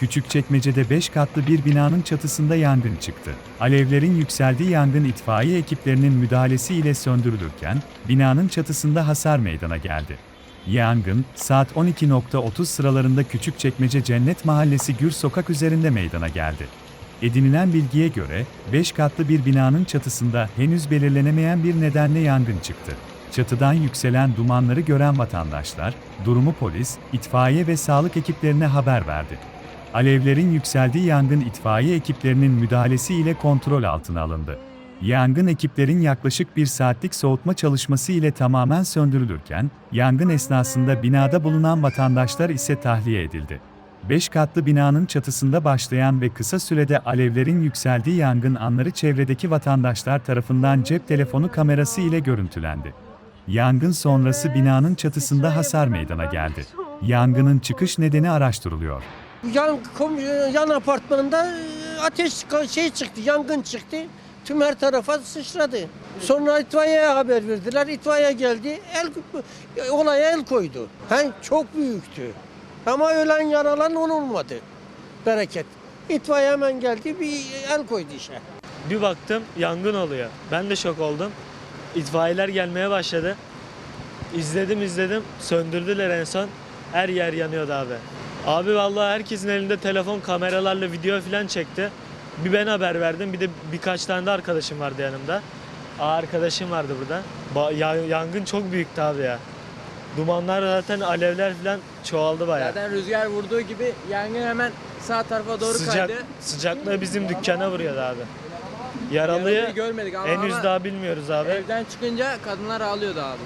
Küçükçekmece'de 5 katlı bir binanın çatısında yangın çıktı. Alevlerin yükseldiği yangın itfaiye ekiplerinin müdahalesiyle söndürülürken, binanın çatısında hasar meydana geldi. Yangın, saat 12.30 sıralarında Küçükçekmece Cennet Mahallesi Gür Sokak üzerinde meydana geldi. Edinilen bilgiye göre, 5 katlı bir binanın çatısında henüz belirlenemeyen bir nedenle yangın çıktı. Çatıdan yükselen dumanları gören vatandaşlar, durumu polis, itfaiye ve sağlık ekiplerine haber verdi. Alevlerin yükseldiği yangın itfaiye ekiplerinin müdahalesiyle kontrol altına alındı. Yangın ekiplerin yaklaşık bir saatlik soğutma çalışması ile tamamen söndürülürken, yangın esnasında binada bulunan vatandaşlar ise tahliye edildi. 5 katlı binanın çatısında başlayan ve kısa sürede alevlerin yükseldiği yangın anları çevredeki vatandaşlar tarafından cep telefonu kamerası ile görüntülendi. Yangın sonrası binanın çatısında hasar meydana geldi. Yangının çıkış nedeni araştırılıyor. Yan, kom- yan apartmanda e, ateş şey çıktı, yangın çıktı. Tüm her tarafa sıçradı. Sonra itfaiyeye haber verdiler. İtfaiye geldi, el olaya el koydu. He, çok büyüktü. Ama ölen yaralan olmadı. Bereket. İtfaiye hemen geldi, bir el koydu işe. Bir baktım yangın oluyor. Ben de şok oldum. İtfaiyeler gelmeye başladı. İzledim izledim. Söndürdüler en son. Her yer yanıyordu abi. Abi vallahi herkesin elinde telefon kameralarla video falan çekti. Bir ben haber verdim. Bir de birkaç tane de arkadaşım vardı yanımda. Aa, arkadaşım vardı burada. Ba- ya- yangın çok büyüktü abi ya. Dumanlar zaten alevler falan çoğaldı bayağı. Zaten rüzgar vurduğu gibi yangın hemen sağ tarafa doğru Sıcak, kaydı. sıcaklığı bizim dükkana vuruyordu abi. Yaralıyı Yaralıyı görmedik ama, henüz ama daha bilmiyoruz abi. evden çıkınca kadınlar ağlıyordu abi.